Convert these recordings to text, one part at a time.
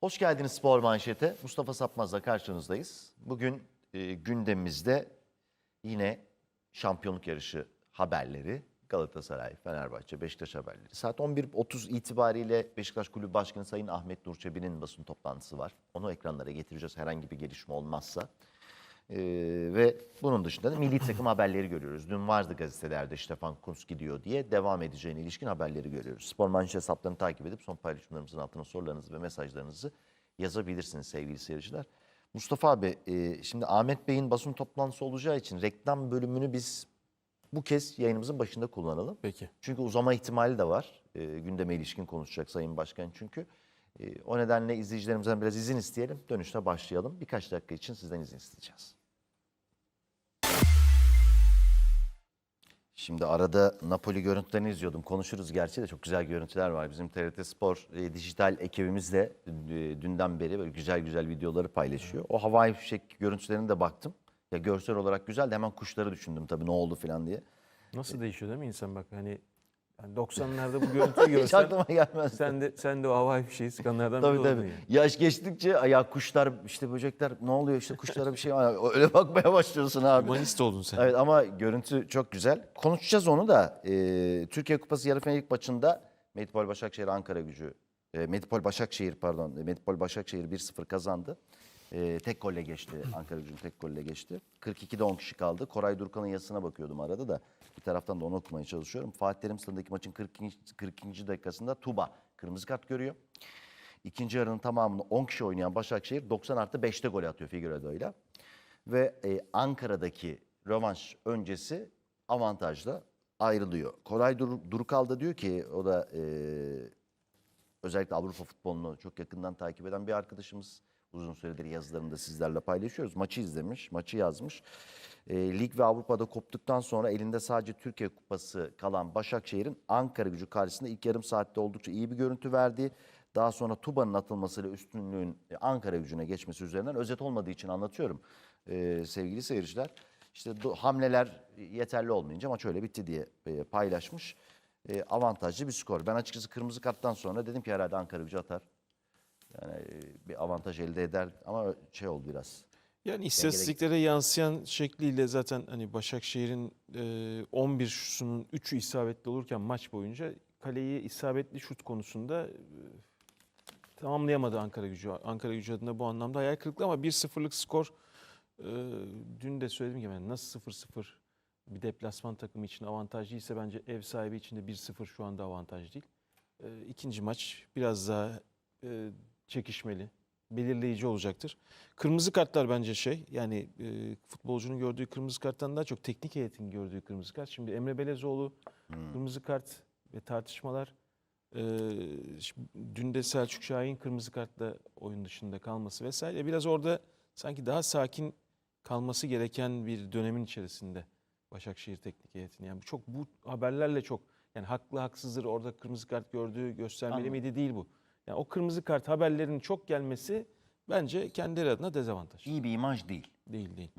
Hoş geldiniz Spor Manşet'e. Mustafa Sapmaz'la karşınızdayız. Bugün e, gündemimizde yine şampiyonluk yarışı haberleri. Galatasaray, Fenerbahçe, Beşiktaş haberleri. Saat 11.30 itibariyle Beşiktaş Kulübü Başkanı Sayın Ahmet Nur Çebi'nin basın toplantısı var. Onu ekranlara getireceğiz herhangi bir gelişme olmazsa. Ee, ve bunun dışında da milli takım haberleri görüyoruz. Dün vardı gazetelerde Stefan Kuntz gidiyor diye devam edeceğine ilişkin haberleri görüyoruz. Spor manşet hesaplarını takip edip son paylaşımlarımızın altına sorularınızı ve mesajlarınızı yazabilirsiniz sevgili seyirciler. Mustafa abi e, şimdi Ahmet Bey'in basın toplantısı olacağı için reklam bölümünü biz bu kez yayınımızın başında kullanalım. Peki. Çünkü uzama ihtimali de var. E, gündeme ilişkin konuşacak Sayın Başkan çünkü. E, o nedenle izleyicilerimizden biraz izin isteyelim. Dönüşte başlayalım. Birkaç dakika için sizden izin isteyeceğiz. Şimdi arada Napoli görüntülerini izliyordum. Konuşuruz gerçi de çok güzel görüntüler var. Bizim TRT Spor e, dijital ekibimiz de e, dünden beri böyle güzel güzel videoları paylaşıyor. O havai fişek görüntülerine de baktım. Ya görsel olarak güzel de hemen kuşları düşündüm tabii ne oldu falan diye. Nasıl değişiyor değil mi insan bak hani yani 90'larda bu görüntüyü Hiç görsen aklıma gelmez. sen de sen de o havai fişeği sıkanlardan Tabii biri tabii. oldun yani. Yaş geçtikçe ya kuşlar işte böcekler ne oluyor işte kuşlara bir şey var. Öyle bakmaya başlıyorsun abi. Humanist oldun sen. Evet ama görüntü çok güzel. Konuşacağız onu da. Ee, Türkiye Kupası yarı final ilk maçında Medipol Başakşehir Ankara gücü. E, Medipol Başakşehir pardon. Medipol Başakşehir 1-0 kazandı. Ee, tek golle geçti. Ankara gücünün tek golle geçti. 42'de 10 kişi kaldı. Koray Durkan'ın yazısına bakıyordum arada da. Bir taraftan da onu okumaya çalışıyorum. Fatih Terim stadındaki maçın 42. 42. dakikasında Tuba kırmızı kart görüyor. İkinci yarının tamamını 10 kişi oynayan Başakşehir 90 artı 5'te gol atıyor Figueiredo'yla. Ve e, Ankara'daki rövanş öncesi avantajla ayrılıyor. Koray Dur Durukal da diyor ki o da e, özellikle Avrupa futbolunu çok yakından takip eden bir arkadaşımız. Uzun süredir yazılarını da sizlerle paylaşıyoruz. Maçı izlemiş, maçı yazmış. E, lig ve Avrupa'da koptuktan sonra elinde sadece Türkiye Kupası kalan Başakşehir'in Ankara gücü karşısında ilk yarım saatte oldukça iyi bir görüntü verdiği, daha sonra Tuba'nın atılmasıyla üstünlüğün e, Ankara gücüne geçmesi üzerinden özet olmadığı için anlatıyorum e, sevgili seyirciler. İşte hamleler yeterli olmayınca maç öyle bitti diye e, paylaşmış. E, avantajlı bir skor. Ben açıkçası kırmızı karttan sonra dedim ki herhalde Ankara gücü atar. Yani e, bir avantaj elde eder ama şey oldu biraz. Yani istatistiklere yansıyan şekliyle zaten hani Başakşehir'in e, 11 şutunun 3'ü isabetli olurken maç boyunca kaleyi isabetli şut konusunda e, tamamlayamadı Ankara gücü. Ankara gücü adına bu anlamda hayal kırıklığı ama 1-0'lık skor e, dün de söyledim ki ben nasıl 0-0 bir deplasman takımı için avantajlıysa bence ev sahibi için de 1-0 şu anda avantaj değil. E, ikinci maç biraz daha e, çekişmeli, belirleyici olacaktır. Kırmızı kartlar bence şey yani e, futbolcunun gördüğü kırmızı karttan daha çok teknik heyetin gördüğü kırmızı kart. Şimdi Emre Belezoğlu kırmızı kart ve tartışmalar. E, dün de Selçuk Şahin kırmızı kartla oyun dışında kalması vesaire. Biraz orada sanki daha sakin kalması gereken bir dönemin içerisinde Başakşehir teknik heyetinin. Yani çok bu haberlerle çok yani haklı haksızdır orada kırmızı kart gördüğü göstermeli Anladım. miydi değil bu. Yani o kırmızı kart haberlerinin çok gelmesi bence kendileri adına dezavantaj. İyi bir imaj değil. Değil değil.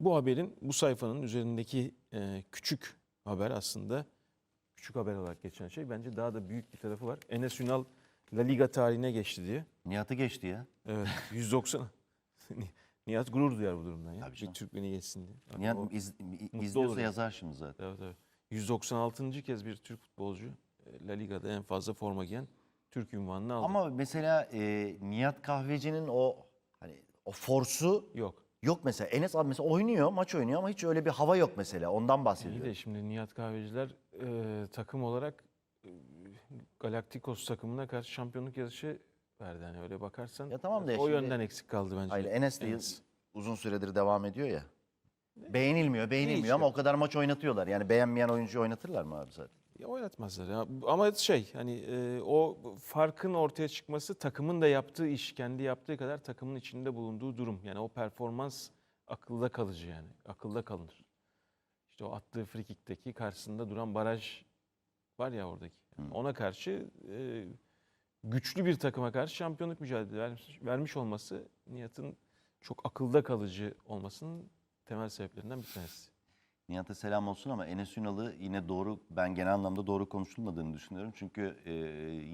Bu haberin bu sayfanın üzerindeki e, küçük haber aslında küçük haber olarak geçen şey bence daha da büyük bir tarafı var. Enes Ünal La Liga tarihine geçti diye. Nihat'ı geçti ya. Evet 190. Nihat gurur duyar bu durumdan ya. Tabii Bir canım. Türk beni geçsin diye. Yani Nihat o- iz, olur izliyorsa yani. yazar şimdi zaten. Evet, evet. 196. kez bir Türk futbolcu e, La Liga'da en fazla forma giyen Türk ünvanını aldı. Ama mesela e, Nihat Kahveci'nin o hani o forsu Yok. yok mesela. Enes abi mesela oynuyor, maç oynuyor ama hiç öyle bir hava yok mesela. Ondan İyi bahsediyorum. de şimdi Nihat Kahveciler e, takım olarak e, Galacticos takımına karşı şampiyonluk yarışı verdi. Hani öyle bakarsan Ya tamam da o şimdi- yönden eksik kaldı bence. Hayır Enes de Enes. uzun süredir devam ediyor ya. Beğenilmiyor, beğenilmiyor işte. ama o kadar maç oynatıyorlar. Yani beğenmeyen oyuncuyu oynatırlar mı abi zaten? Ya oynatmazlar ya. Ama şey hani e, o farkın ortaya çıkması takımın da yaptığı iş, kendi yaptığı kadar takımın içinde bulunduğu durum. Yani o performans akılda kalıcı yani. Akılda kalınır. İşte o attığı frikikteki karşısında duran baraj var ya oradaki. Ona karşı e, güçlü bir takıma karşı şampiyonluk mücadele vermiş, vermiş olması Nihat'ın çok akılda kalıcı olmasının temel sebeplerinden bir tanesi. Nihat'a selam olsun ama Enes Ünal'ı yine doğru, ben genel anlamda doğru konuşulmadığını düşünüyorum. Çünkü e,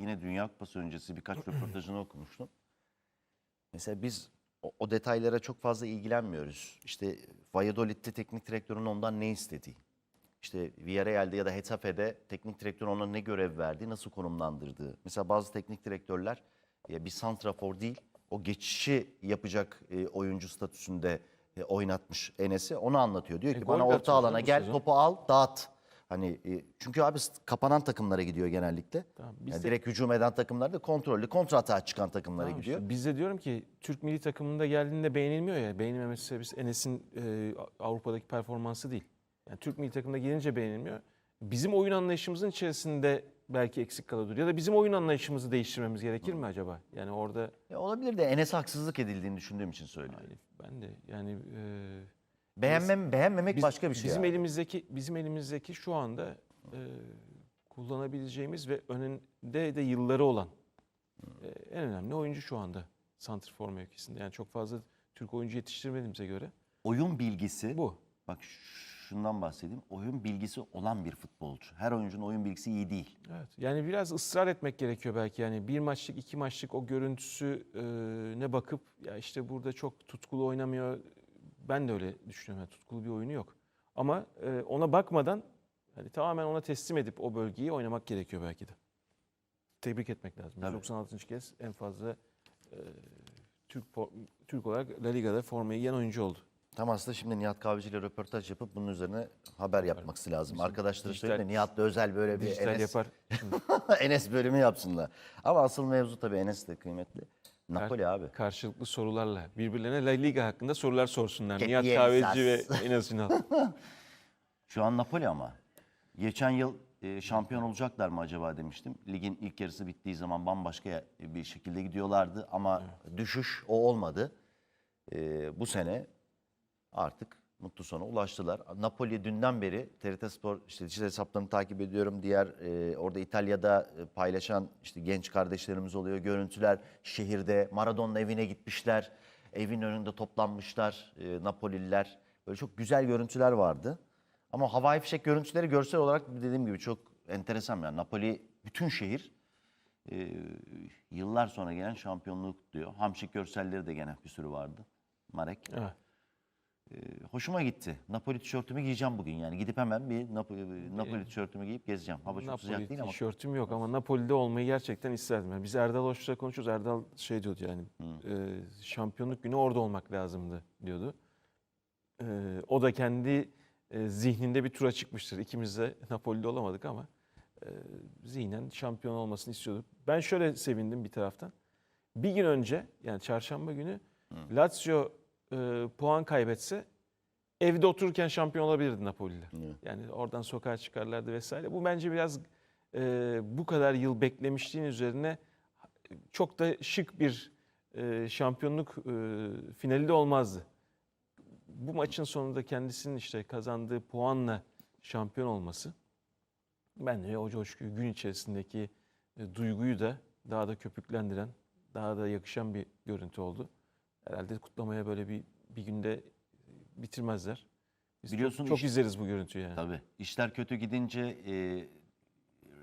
yine Dünya Kupası öncesi birkaç röportajını okumuştum. Mesela biz o, o detaylara çok fazla ilgilenmiyoruz. İşte Valladolid'de teknik direktörün ondan ne istediği. İşte Villarreal'de ya da Hetafe'de teknik direktör ona ne görev verdiği, nasıl konumlandırdığı. Mesela bazı teknik direktörler ya bir santrafor değil, o geçişi yapacak e, oyuncu statüsünde e, oynatmış Enes'i. Onu anlatıyor. Diyor E, ki gol bana orta atıyor alana gel, sezon." topu al, dağıt. Hani e, çünkü abi s- kapanan takımlara gidiyor genellikle. Tamam, biz Yani de- direkt hücum eden takımlar da kontrollü, kontra atağa çıkan takımlara Tamam gidiyor. işte biz de diyorum ki Türk milli takımında geldiğinde beğenilmiyor ya. Beğenilmemesi sebebi Enes'in e, Avrupa'daki performansı değil. Yani Türk milli takımında gelince beğenilmiyor. Bizim oyun anlayışımızın içerisinde belki eksik kalıyordur. Ya da bizim oyun anlayışımızı değiştirmemiz gerekir mi acaba? Yani orada Ya olabilir de Enes'e haksızlık edildiğini düşündüğüm için söylüyorum. Ben de yani e, Beğenmem, beğenmemek biz- başka bir şey. Bizim abi. elimizdeki bizim elimizdeki şu anda e, kullanabileceğimiz ve önünde de yılları olan e, en önemli oyuncu şu anda santrfor mevkisinde. Yani çok fazla Türk oyuncu yetiştirmediğimize göre Oyun bilgisi, bu. bak şundan bahsedeyim. Oyun bilgisi olan bir futbolcu. Her oyuncunun oyun bilgisi iyi değil. Evet. Yani biraz ısrar etmek gerekiyor belki. Yani bir maçlık, iki maçlık o görüntüsü e, ne bakıp ya işte burada çok tutkulu oynamıyor. Ben de öyle düşünüyorum. Yani tutkulu bir oyunu yok. Ama e, ona bakmadan hani tamamen ona teslim edip o bölgeyi oynamak gerekiyor belki de. Tebrik etmek lazım. Tabii. 96. kez en fazla e, Türk Türk olarak La Liga'da formayı giyen oyuncu oldu. Tam aslında şimdi Nihat Kahveci ile röportaj yapıp bunun üzerine haber yapması lazım. Arkadaşlara dijital- söyle de Nihat'la özel böyle bir Dijital Enes, yapar. Enes bölümü yapsınlar. Ama asıl mevzu tabii Enes de kıymetli. Napoli abi. Karşılıklı sorularla birbirlerine La Liga hakkında sorular sorsunlar. Nihat the Kahveci ve. Enes Ünal. Şu an Napoli ama. Geçen yıl e, şampiyon olacaklar mı acaba demiştim. Ligin ilk yarısı bittiği zaman bambaşka bir şekilde gidiyorlardı ama düşüş o olmadı. E, bu sene artık mutlu sona ulaştılar. Napoli dünden beri TRT Spor işte dijital hesaplarını takip ediyorum. Diğer e, orada İtalya'da e, paylaşan işte genç kardeşlerimiz oluyor. Görüntüler şehirde Maradona'nın evine gitmişler. Evin önünde toplanmışlar e, Napolililer. Böyle çok güzel görüntüler vardı. Ama havai fişek görüntüleri görsel olarak dediğim gibi çok enteresan. Yani Napoli bütün şehir e, yıllar sonra gelen şampiyonluğu kutluyor. Hamşik görselleri de gene bir sürü vardı. Marek. Evet. Hoşuma gitti. Napoli tişörtümü giyeceğim bugün yani. Gidip hemen bir Napoli, Napoli tişörtümü giyip gezeceğim. Hava çok sıcak değil ama. tişörtüm yok ama Napoli'de olmayı gerçekten isterdim. Yani biz Erdal Hoş'la konuşuyoruz. Erdal şey diyordu yani e, şampiyonluk günü orada olmak lazımdı diyordu. E, o da kendi e, zihninde bir tura çıkmıştır. İkimiz de Napoli'de olamadık ama e, zihnen şampiyon olmasını istiyorduk. Ben şöyle sevindim bir taraftan. Bir gün önce yani çarşamba günü Lazio e, puan kaybetse evde otururken şampiyon olabilirdi Napoli'yle. Evet. Yani oradan sokağa çıkarlardı vesaire. Bu bence biraz e, bu kadar yıl beklemişliğin üzerine çok da şık bir e, şampiyonluk e, finali de olmazdı. Bu maçın sonunda kendisinin işte kazandığı puanla şampiyon olması bence o coşkuyu gün içerisindeki e, duyguyu da daha da köpüklendiren, daha da yakışan bir görüntü oldu. Herhalde kutlamaya böyle bir bir günde bitirmezler. Biz çok- Biliyorsun çok, iş- izleriz bu görüntüyü yani. Tabii. İşler kötü gidince e,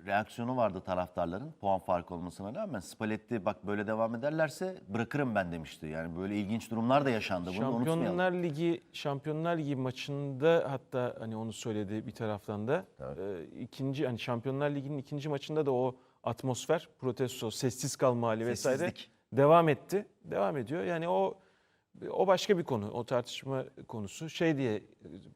reaksiyonu vardı taraftarların puan farkı olmasına rağmen. Spalletti bak böyle devam ederlerse bırakırım ben demişti. Yani böyle ilginç durumlar da yaşandı. Bunu unutmayalım. Şampiyonlar Ligi Şampiyonlar Ligi maçında hatta hani onu söyledi bir taraftan da e, ikinci hani Şampiyonlar Ligi'nin ikinci maçında da o atmosfer, protesto, sessiz kalma hali vesaire Sessizlik. Devam etti. Devam ediyor. Yani o o başka bir konu. O tartışma konusu. Şey diye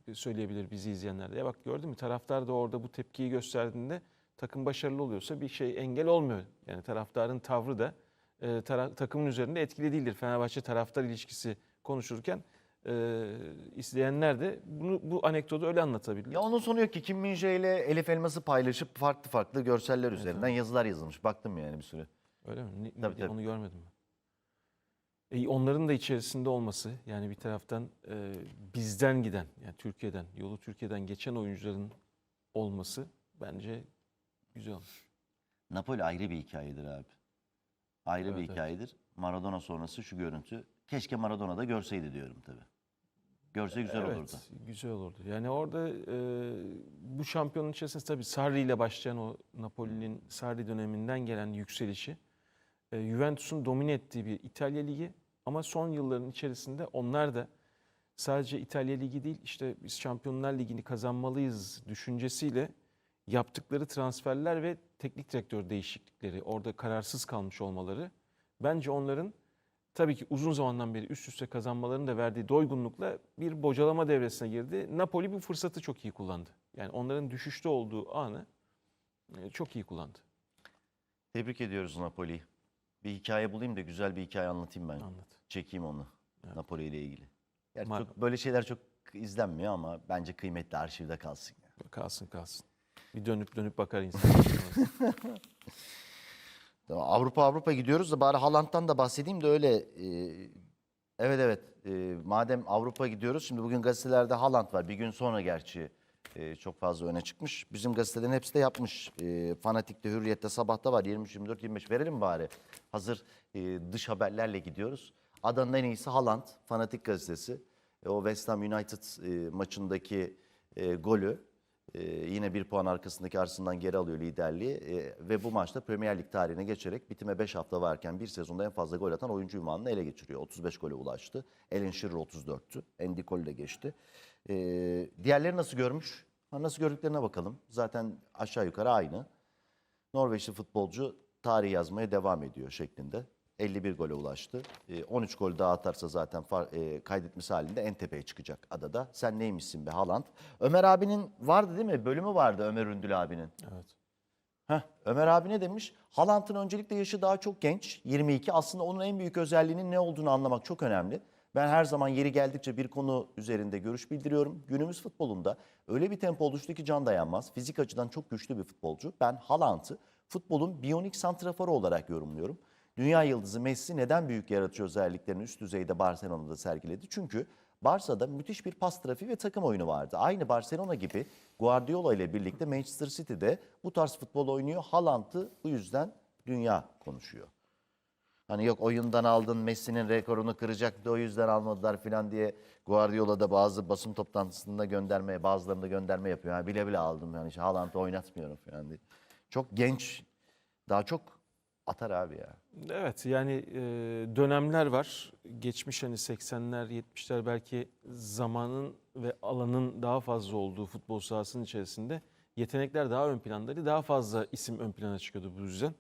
e, söyleyebilir bizi izleyenler de. Ya bak gördün mü taraftar da orada bu tepkiyi gösterdiğinde takım başarılı oluyorsa bir şey engel olmuyor. Yani taraftarın tavrı da e, tara- takımın üzerinde etkili değildir. Fenerbahçe taraftar ilişkisi konuşurken e, izleyenler de bunu bu anekdotu öyle anlatabilir. Ya onun sonu yok ki Kim Min Jae ile Elif Elmas'ı paylaşıp farklı farklı görseller üzerinden yazılar yazılmış. Baktım yani bir süre. Öyle mi? Ne- Tabii, tabii. Onu görmedim ben. E, onların da içerisinde olması yani bir taraftan e, bizden giden yani Türkiye'den yolu Türkiye'den geçen oyuncuların olması bence güzel olmuş. Napoli ayrı bir hikayedir abi. Ayrı bir Evet, evet. hikayedir. Maradona sonrası şu görüntü. Keşke Maradona da görseydi diyorum tabii. görse güzel evet, olurdu. güzel olurdu. Yani orada e, bu şampiyonun içerisinde tabii Sarri ile başlayan o Napoli'nin Sarri döneminden gelen yükselişi, Juventus'un domine ettiği bir İtalya Ligi ama son yılların içerisinde onlar da sadece İtalya Ligi değil işte biz Şampiyonlar Ligi'ni kazanmalıyız düşüncesiyle yaptıkları transferler ve teknik direktör değişiklikleri, orada kararsız kalmış olmaları bence onların tabii ki uzun zamandan beri üst üste kazanmalarının da verdiği doygunlukla bir bocalama devresine girdi. Napoli bu fırsatı çok iyi kullandı. Yani onların düşüşte olduğu anı e, çok iyi kullandı. Tebrik ediyoruz Napoli'yi. Bir hikaye bulayım da güzel bir hikaye anlatayım ben. Anlat. Çekeyim onu. Napoli ile ilgili. Ma- çok, böyle şeyler çok izlenmiyor ama bence kıymetli arşivde kalsın. ya. Kalsın kalsın. Bir dönüp dönüp bakar insan. Tamam, Avrupa Avrupa gidiyoruz da bari Haaland'dan da bahsedeyim de öyle. e, evet evet. e, madem Avrupa gidiyoruz şimdi bugün gazetelerde Haaland var. Bir gün sonra gerçi e, çok fazla öne çıkmış. Bizim gazetelerin hepsi de yapmış. E, Fanatik'te, Hürriyet'te, Sabah'ta var. 23, 24, 25 verelim bari? Hazır e, dış haberlerle gidiyoruz. Adanın en iyisi Haaland. Fanatik gazetesi. E, o West Ham United e, maçındaki e, golü ee, yine bir puan arkasındaki Arsenal'dan geri alıyor liderliği Ee, ve bu maçta Premier Lig tarihine geçerek bitime 5 hafta varken bir sezonda en fazla gol atan oyuncu ünvanını ele geçiriyor. 35 gole ulaştı. Alan Shearer 34'tü. Andy Cole de geçti. Ee, diğerleri nasıl görmüş? Ha, nasıl gördüklerine bakalım. Zaten aşağı yukarı aynı. Norveçli futbolcu tarih yazmaya devam ediyor şeklinde. 51 gole ulaştı. Ee, 13 gol daha atarsa zaten far, e, kaydetmesi halinde en tepeye çıkacak adada. Sen neymişsin be Haaland? Ömer abinin vardı değil mi? Bölümü vardı Ömer Ündül abinin. evet. Heh, Ömer abi ne demiş? Haaland'ın öncelikle yaşı daha çok genç, 22. Aslında onun en büyük özelliğinin ne olduğunu anlamak çok önemli. Ben her zaman yeri geldikçe bir konu üzerinde görüş bildiriyorum. Günümüz futbolunda öyle bir tempo oluştu ki can dayanmaz. Fizik açıdan çok güçlü bir futbolcu. Ben Haaland'ı futbolun biyonik santraforu olarak yorumluyorum. Dünya yıldızı Messi neden büyük yaratıcı özelliklerini üst düzeyde Barcelona'da sergiledi? Çünkü Barça'da müthiş bir pas trafiği ve takım oyunu vardı. Aynı Barcelona gibi Guardiola ile birlikte Manchester City'de bu tarz futbol oynuyor. Haaland'ı bu yüzden dünya konuşuyor. Hani yok oyundan aldın Messi'nin rekorunu kıracaktı o yüzden almadılar falan diye Guardiola da bazı basın toplantısında gönderme bazılarında gönderme yapıyor. Yani bile bile aldım yani işte Haaland'ı oynatmıyorum falan diye. Çok genç daha çok atar abi ya. Evet yani e, dönemler var. Geçmiş hani 80'ler 70'ler belki zamanın ve alanın daha fazla olduğu futbol sahasının içerisinde yetenekler daha ön plandaydı. Daha fazla isim ön plana çıkıyordu bu yüzden.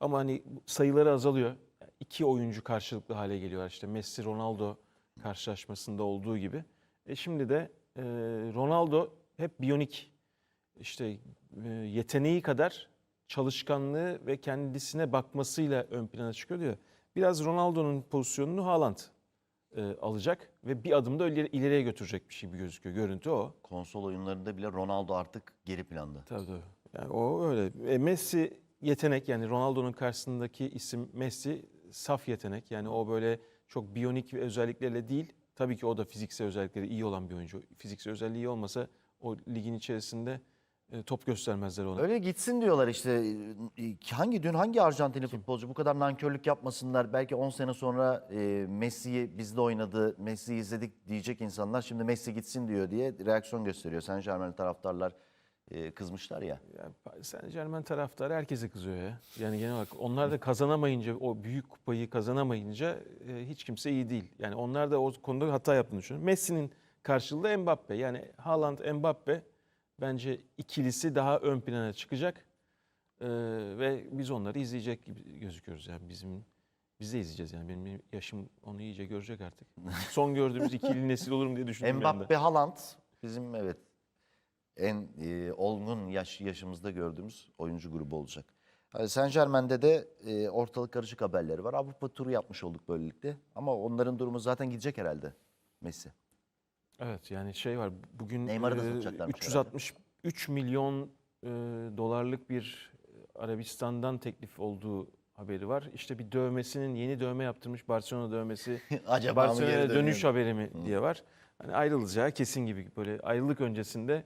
Ama hani sayıları azalıyor. İki oyuncu karşılıklı hale geliyorlar. İşte Messi Ronaldo karşılaşmasında olduğu gibi. E şimdi de e, Ronaldo hep biyonik işte e, yeteneği kadar çalışkanlığı ve kendisine bakmasıyla ön plana çıkıyor diyor. Biraz Ronaldo'nun pozisyonunu Haaland e, alacak ve bir adım da ileri- ileriye götürecek bir şey gibi gözüküyor. Görüntü o. Konsol oyunlarında bile Ronaldo artık geri planda. Tabii tabii. Yani o öyle. E, Messi yetenek yani Ronaldo'nun karşısındaki isim Messi saf yetenek. Yani o böyle çok biyonik özelliklerle değil. Tabii ki o da fiziksel özellikleri iyi olan bir oyuncu. Fiziksel özelliği iyi olmasa o ligin içerisinde e, top göstermezler ona. Öyle gitsin diyorlar işte. E, Hangi dün hangi Arjantinli futbolcu bu kadar nankörlük yapmasınlar. Belki 10 sene sonra e, Messi'yi bizde oynadı, Messi'yi izledik diyecek insanlar. Şimdi Messi gitsin diyor diye reaksiyon gösteriyor. Saint Germain taraftarlar e, kızmışlar ya. Yani Paris Saint Germain taraftarı herkese kızıyor ya. Yani genel olarak onlar da kazanamayınca, o büyük kupayı kazanamayınca e, hiç kimse iyi değil. Yani onlar da o konuda hata yaptığını düşünüyorum. Messi'nin karşılığı Mbappe. Yani Haaland, Mbappe bence ikilisi daha ön plana çıkacak. E, ve biz onları izleyecek gibi gözüküyoruz. Yani bizim biz de izleyeceğiz yani benim yaşım onu iyice görecek artık. Son gördüğümüz ikili nesil olur mu diye düşündüm. Mbappe, Haaland bizim evet en e, olgun yaş yaşımızda gördüğümüz oyuncu grubu olacak. Yani Saint Germain'de de e, ortalık karışık haberleri var. Avrupa turu yapmış olduk böylelikle. Ama onların durumu zaten gidecek herhalde Messi. Evet yani şey var bugün Neymar'ı da e, satacaklarmış 363 milyon e, dolarlık bir Arabistan'dan teklif olduğu haberi var. İşte bir dövmesinin yeni dövme yaptırmış Barcelona dövmesi. Acaba mı Barcelona'ya dönüyor dönüş mu? haberi mi diye var. Hani ayrılacağı kesin gibi böyle ayrılık öncesinde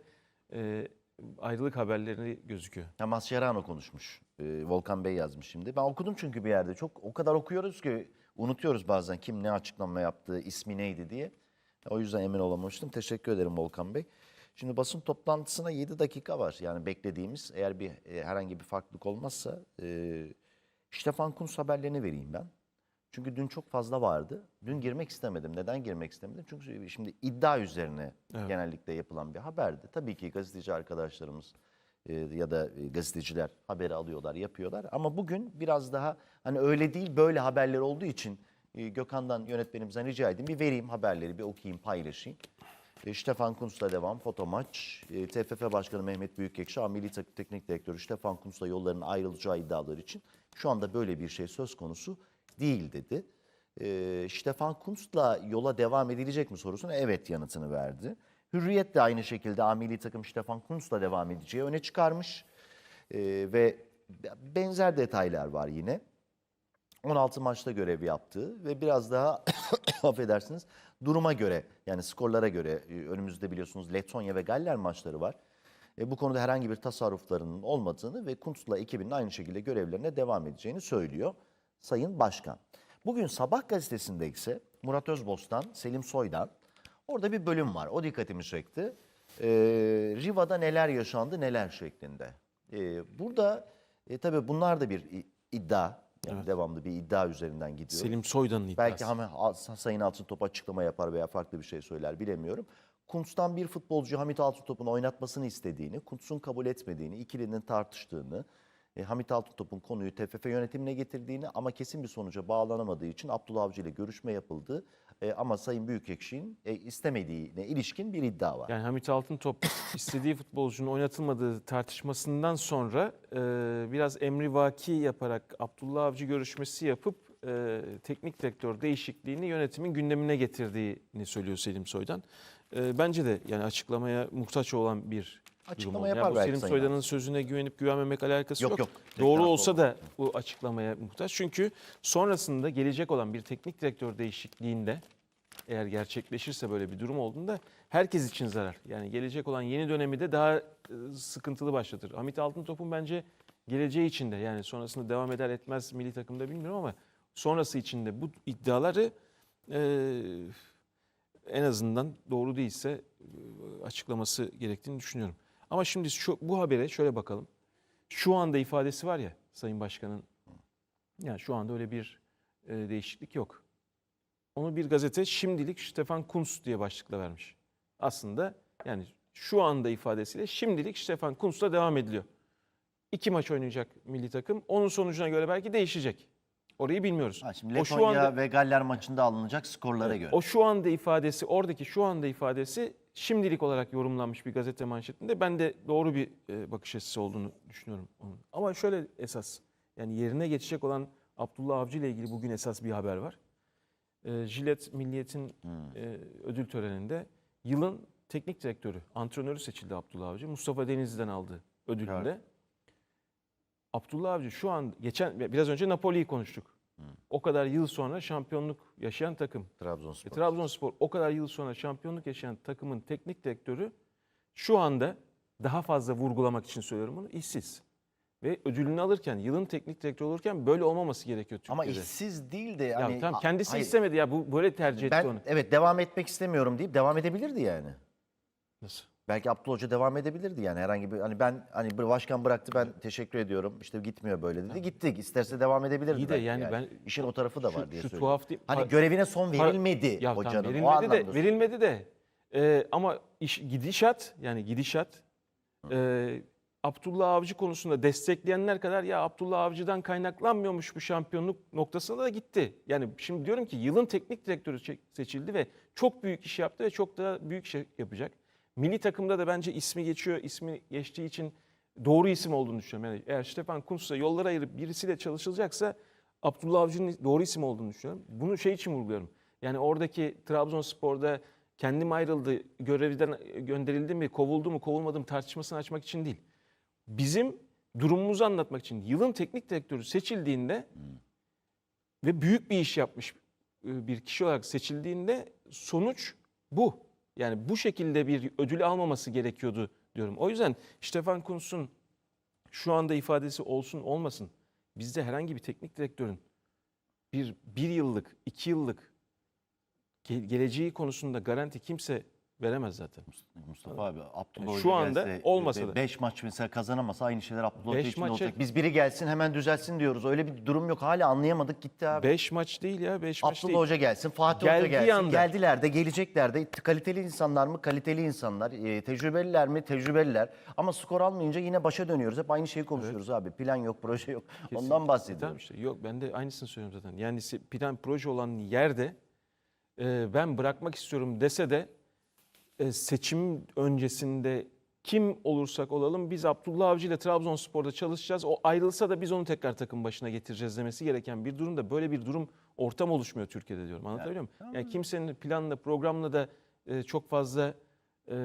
e, ayrılık haberleri gözüküyor. Ya Mascherano konuşmuş. Ee, Volkan Bey yazmış şimdi. Ben okudum çünkü bir yerde. Çok o kadar okuyoruz ki unutuyoruz bazen kim ne açıklama yaptı, ismi neydi diye. O yüzden emin olamamıştım. Teşekkür ederim Volkan Bey. Şimdi basın toplantısına 7 dakika var. Yani beklediğimiz eğer bir e, herhangi bir farklılık olmazsa e, Stefan Kuntz haberlerini vereyim ben. Çünkü dün çok fazla vardı. Dün girmek istemedim. Neden girmek istemedim? Çünkü şimdi iddia üzerine Evet. genellikle yapılan bir haberdi. Tabii ki gazeteci arkadaşlarımız e, ya da e, gazeteciler haberi alıyorlar, yapıyorlar. Ama bugün biraz daha hani öyle değil böyle haberler olduğu için e, Gökhan'dan yönetmenimizden rica edeyim bir vereyim haberleri, bir okuyayım, paylaşayım. Stefan Kuntz'la devam, foto maç. TFF Başkanı Mehmet Büyükekşi, Milli Tek- Teknik Direktörü Stefan Kuntz'la yolların ayrılacağı iddiaları için şu anda böyle bir şey söz konusu değil dedi. E, Stefan Kuntz'la yola devam edilecek mi sorusuna evet yanıtını verdi. Hürriyet de aynı şekilde A Milli Takım Stefan Kuntz'la devam edeceği öne çıkarmış. E, ve benzer detaylar var yine. 16 maçta görev yaptığı ve biraz daha affedersiniz duruma göre yani skorlara göre e, önümüzde biliyorsunuz Letonya ve Galler maçları var. E, bu konuda herhangi bir tasarruflarının olmadığını ve Kuntz'la ekibinin aynı şekilde görevlerine devam edeceğini söylüyor Sayın Başkan. Bugün Sabah gazetesinde ise Murat Özbostan, Selim Soydan orada bir bölüm var. O dikkatimi çekti. E, Riva'da neler yaşandı neler şeklinde. E, burada e, tabii bunlar da bir iddia. Yani devamlı bir iddia üzerinden gidiyor. Selim Soydan'ın iddiası. Belki hemen Sayın Altıntop açıklama yapar veya farklı bir şey söyler bilemiyorum. Kuntz'tan bir futbolcu Hamit Altıntop'un oynatmasını istediğini, Kuntz'un kabul etmediğini, ikilinin tartıştığını, e, Hamit Altıntop'un konuyu TFF yönetimine getirdiğini ama kesin bir sonuca bağlanamadığı için Abdullah Avcı ile görüşme yapıldı. E, ama Sayın Büyükekşi'nin e, istemediğine ilişkin bir iddia var. Yani Hamit Altıntop istediği futbolcunun oynatılmadığı tartışmasından sonra e, biraz emrivaki yaparak Abdullah Avcı görüşmesi yapıp e, teknik direktör değişikliğini yönetimin gündemine getirdiğini söylüyor Selim Soydan. E, bence de yani açıklamaya muhtaç olan bir Açıklama. Yani yapar bu belki Selim Sayın Soydan'ın sözüne güvenip güvenmemek alakası Yok, yok. yok. Doğru Tekrar olsa doğru. da bu açıklamaya muhtaç. Çünkü sonrasında gelecek olan bir teknik direktör değişikliğinde eğer gerçekleşirse böyle bir durum olduğunda herkes için zarar. Yani gelecek olan yeni dönemi de daha e, sıkıntılı başlatır. Hamit Altıntop'un bence geleceği için de yani sonrasında devam eder etmez milli takımda bilmiyorum ama sonrası için de bu iddiaları e, en azından doğru değilse e, açıklaması gerektiğini düşünüyorum. Ama şimdi şu bu habere şöyle bakalım. Şu anda ifadesi var ya Sayın Başkan'ın. Yani şu anda öyle bir e, değişiklik yok. Onu bir gazete şimdilik Stefan Kuntz diye başlıkla vermiş. Aslında yani şu anda ifadesiyle şimdilik Stefan Kuntz'la devam ediliyor. İki maç oynayacak milli takım. Onun sonucuna göre belki değişecek. Orayı bilmiyoruz. Ha, şimdi o şu Letonya anda ve Galler maçında alınacak skorlara göre. o şu anda ifadesi, oradaki şu anda ifadesi şimdilik olarak yorumlanmış bir gazete manşetinde. Ben de doğru bir e, bakış açısı olduğunu düşünüyorum onun. Ama şöyle esas, yani yerine geçecek olan Abdullah Avcı ile ilgili bugün esas bir haber var. E, Jilet Milliyet'in e, ödül töreninde yılın teknik direktörü, antrenörü seçildi Abdullah Avcı. Mustafa Denizli'den aldı ödülünde. Evet. Abdullah Avcı şu an geçen biraz önce Napoli'yi konuştuk. O kadar yıl sonra şampiyonluk yaşayan takım. Trabzonspor. E, Trabzonspor o kadar yıl sonra şampiyonluk yaşayan takımın teknik direktörü şu anda daha fazla vurgulamak için söylüyorum bunu işsiz. Ve ödülünü alırken, yılın teknik direktörü olurken böyle olmaması gerekiyor Türkiye'de. Ama işsiz değil de ya hani tamam kendisi hayır, istemedi ya bu böyle tercih etti Ben onu. evet devam etmek istemiyorum deyip devam edebilirdi yani. Nasıl? Belki Abdullah Hoca devam edebilirdi yani herhangi bir hani ben hani bir başkan bıraktı ben teşekkür ediyorum işte gitmiyor böyle dedi gittik isterse devam edebilirdi. İyi de belki yani ben- işin o tarafı da Şu- var diye şu söylüyorum. tuhaf değil- Hani Par- görevine son Par- verilmedi Ya tamam, hocanın o verilmedi anlamda. de söylüyorum. verilmedi de Ee, ama iş, gidişat yani gidişat e, Abdullah Avcı konusunda destekleyenler kadar ya Abdullah Avcı'dan kaynaklanmıyormuş bu şampiyonluk noktasına da gitti. Yani şimdi diyorum ki yılın teknik direktörü çe- seçildi ve çok büyük iş yaptı ve çok daha büyük şey yapacak. Milli takımda da bence ismi geçiyor. ismi geçtiği için doğru isim olduğunu düşünüyorum. Yani eğer Stefan Kuntz'la yolları ayırıp birisiyle çalışılacaksa Abdullah Avcı'nın doğru isim olduğunu düşünüyorum. Bunu şey için vurguluyorum. Yani oradaki Trabzonspor'da kendim ayrıldı, görevden gönderildi mi, kovuldu mu, kovulmadı mı tartışmasını açmak için değil. Bizim durumumuzu anlatmak için yılın teknik direktörü seçildiğinde ve büyük bir iş yapmış e, bir kişi olarak seçildiğinde sonuç bu. Yani bu şekilde bir ödül almaması gerekiyordu diyorum. O yüzden Stefan Kuntz'un şu anda ifadesi olsun olmasın bizde herhangi bir teknik direktörün bir, bir yıllık, iki yıllık ge- geleceği konusunda garanti kimse veremez zaten. Mustafa abi Abdullah Hoca şu anda gelse, olmasa da. 5 maç mesela kazanamasa aynı şeyler Abdullah Hoca Beş için de maça- olacak. Biz biri gelsin hemen düzelsin diyoruz. Öyle bir durum yok. Hala anlayamadık gitti abi. 5 maç değil ya 5 maç Abdullah değil. Hoca gelsin, Fatih Hoca Geldiği gelsin. anda. Geldiler de, gelecekler de. Kaliteli insanlar mı? Kaliteli insanlar. E, tecrübeliler mi? Tecrübeliler. Ama skor almayınca yine başa dönüyoruz. Hep aynı şeyi konuşuyoruz abi. Plan yok, proje yok. Ondan bahsediyorum. Tamam işte yok ben de aynısını söylüyorum zaten. Yani se- plan proje olan yerde e, ben bırakmak istiyorum dese de seçim öncesinde kim olursak olalım biz Abdullah Avcı ile Trabzonspor'da çalışacağız. O ayrılsa da biz onu tekrar takım başına getireceğiz demesi gereken bir durumda böyle bir durum ortam oluşmuyor Türkiye'de diyorum. Anlatabiliyor muyum? Yani kimsenin planla programla da e, çok fazla e,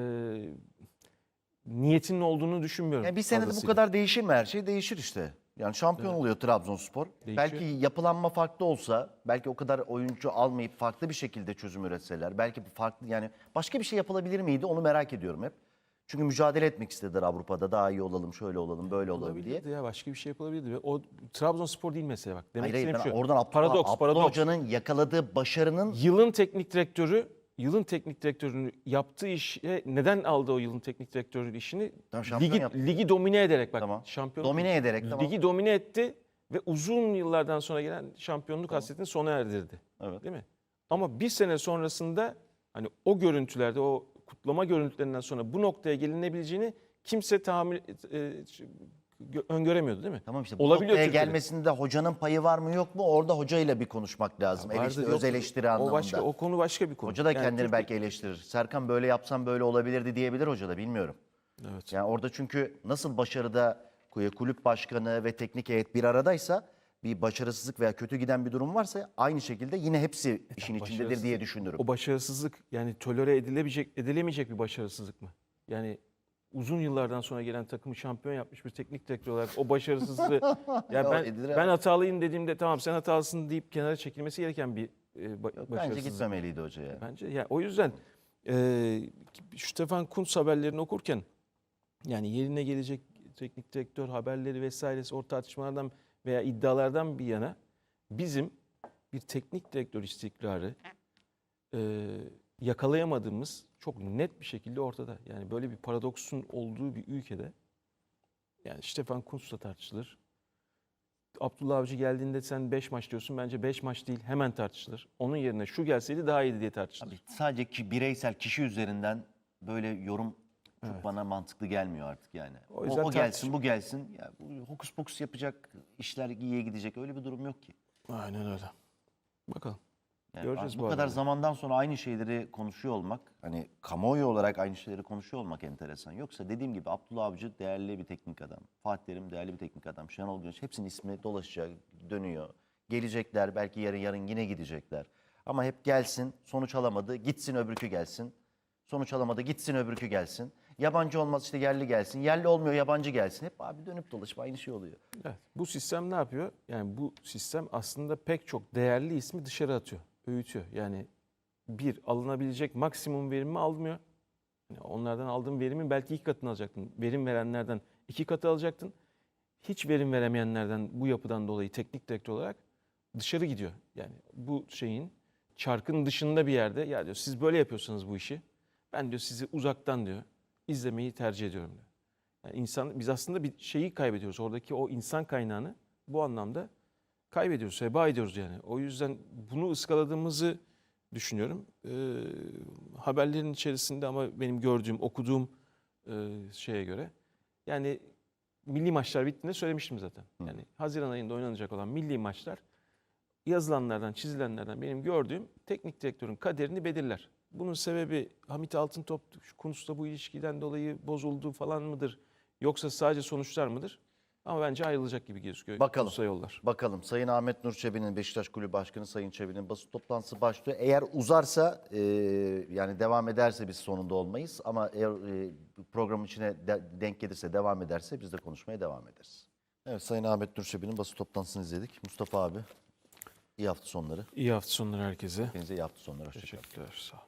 niyetinin olduğunu düşünmüyorum. Yani bir senede bu fazlasıyla. kadar değişir mi her şey? Değişir işte. Yani şampiyon oluyor Trabzonspor. Değişiyor. Belki yapılanma farklı olsa, belki o kadar oyuncu almayıp farklı bir şekilde çözüm üretseler, belki farklı yani başka bir şey yapılabilir miydi onu merak ediyorum hep. Çünkü mücadele etmek istediler Avrupa'da. Daha iyi olalım, şöyle olalım, böyle olalım diye. Olabilirdi ya başka bir şey yapılabilirdi. O Trabzonspor değil mesele bak. Demek Hayır hayır istediğim şu. oradan Abdullah, paradoks, Abdullah paradoks. Hoca'nın yakaladığı başarının Yılın teknik direktörü, yılın teknik direktörünün yaptığı işe neden aldı o yılın teknik direktörü işini? Tamam, şampiyon ligi, yaptı. ligi domine ederek bak. Tamam. Şampiyon Domine ederek, tamam. Ligi domine etti ve uzun yıllardan sonra gelen şampiyonluk hasretini sona erdirdi. Evet. Değil mi? Ama bir sene sonrasında hani o görüntülerde o kutlama görüntülerinden sonra bu noktaya gelinebileceğini kimse tahammül e, gö- öngöremiyordu değil mi? Tamam işte bu Olabiliyor noktaya Türkiye'de. gelmesinde hocanın payı var mı yok mu? Orada hocayla bir konuşmak lazım. Vardı, Eleştiri, yok. öz eleştiri anlamında. O başka o konu başka bir konu. Hoca da Yani kendini Türkiye- belki eleştirir. Serkan böyle yapsam böyle olabilirdi diyebilir hoca da bilmiyorum. Evet. Yani orada çünkü nasıl başarıda kulüp başkanı ve teknik heyet bir aradaysa bir başarısızlık veya kötü giden bir durum varsa aynı şekilde yine hepsi işin içindedir diye düşünürüm. O başarısızlık yani tolere edilebilecek edilemeyecek bir başarısızlık mı? Yani uzun yıllardan sonra gelen takımı şampiyon yapmış bir teknik direktör olarak o başarısızlığı ya ben edilir ben hatalıyım dediğimde tamam sen hatalısın deyip kenara çekilmesi gereken bir e, ba- Bence başarısızlık. gitmemeliydi hoca ya. Bence ya o yüzden e, Stefan Kuntz haberlerini okurken yani yerine gelecek teknik direktör haberleri vesairesi o tartışmalardan veya iddialardan bir yana bizim bir teknik direktör istikrarı e, yakalayamadığımız çok net bir şekilde ortada. Yani böyle bir paradoksun olduğu bir ülkede yani Stefan Kuntz da tartışılır. Abdullah Avcı geldiğinde sen 5 maç diyorsun. Bence 5 maç değil hemen tartışılır. Onun yerine şu gelseydi daha iyiydi diye tartışılır. Abi sadece ki bireysel kişi üzerinden böyle yorum çok bana mantıklı gelmiyor artık yani. O O, yüzden o gelsin tartış- bu gelsin. Ya bu hokus pokus yapacak işler iyiye gidecek öyle bir durum yok ki. Aynen öyle. Bakalım. Yani Göreceğiz bu bu kadar arada. zamandan sonra aynı şeyleri konuşuyor olmak, hani kamuoyu olarak aynı şeyleri konuşuyor olmak enteresan. Yoksa dediğim gibi Abdullah Avcı değerli bir teknik adam. Fatih Terim değerli bir teknik adam. Şenol Güneş hepsinin ismi dolaşacak, dönüyor. Gelecekler, belki yarın yarın yine gidecekler. Ama hep gelsin, sonuç alamadı, gitsin öbürkü gelsin. Sonuç alamadı, gitsin öbürkü gelsin. Yabancı olmaz işte yerli gelsin. Yerli olmuyor, yabancı gelsin. Hep abi dönüp dolaşıp aynı şey oluyor. Evet. Bu sistem ne yapıyor? Yani bu sistem aslında pek çok değerli ismi dışarı atıyor, öğütüyor. Yani bir, alınabilecek maksimum verimi almıyor. Yani onlardan aldığın verimin belki iki katını alacaktın. Verim verenlerden iki katı alacaktın. Hiç verim veremeyenlerden bu yapıdan dolayı teknik direktör olarak dışarı gidiyor. Yani bu şeyin çarkın dışında bir yerde ya diyor siz böyle yapıyorsanız bu işi ben diyor sizi uzaktan diyor izlemeyi tercih ediyorum diyor. Yani insan biz aslında bir şeyi kaybediyoruz. Oradaki o insan kaynağını bu anlamda kaybediyoruz, heba ediyoruz yani. O yüzden bunu ıskaladığımızı düşünüyorum. Ee, haberlerin içerisinde ama benim gördüğüm, okuduğum e, şeye göre yani milli maçlar bittiğinde söylemiştim zaten. Yani Haziran ayında oynanacak olan milli maçlar yazılanlardan, çizilenlerden benim gördüğüm teknik direktörün kaderini belirler. Bunun sebebi Hamit Altıntop konusunda bu ilişkiden dolayı bozuldu falan mıdır? Yoksa sadece sonuçlar mıdır? Ama bence ayrılacak gibi gözüküyor. Bakalım. Yollar. Bakalım Sayın Ahmet Nur Çebi'nin Beşiktaş Kulübü Başkanı Sayın Çebi'nin basın toplantısı başlıyor. Eğer uzarsa e, yani devam ederse biz sonunda olmayız ama eğer e, programın içine de- denk gelirse devam ederse biz de konuşmaya devam ederiz. Evet Sayın Ahmet Nur Çebi'nin basın toplantısını izledik. Mustafa abi iyi hafta sonları. İyi hafta sonları herkese. Hepinize iyi hafta sonları. Hoşçakalın. Teşekkürler. Sağ olun.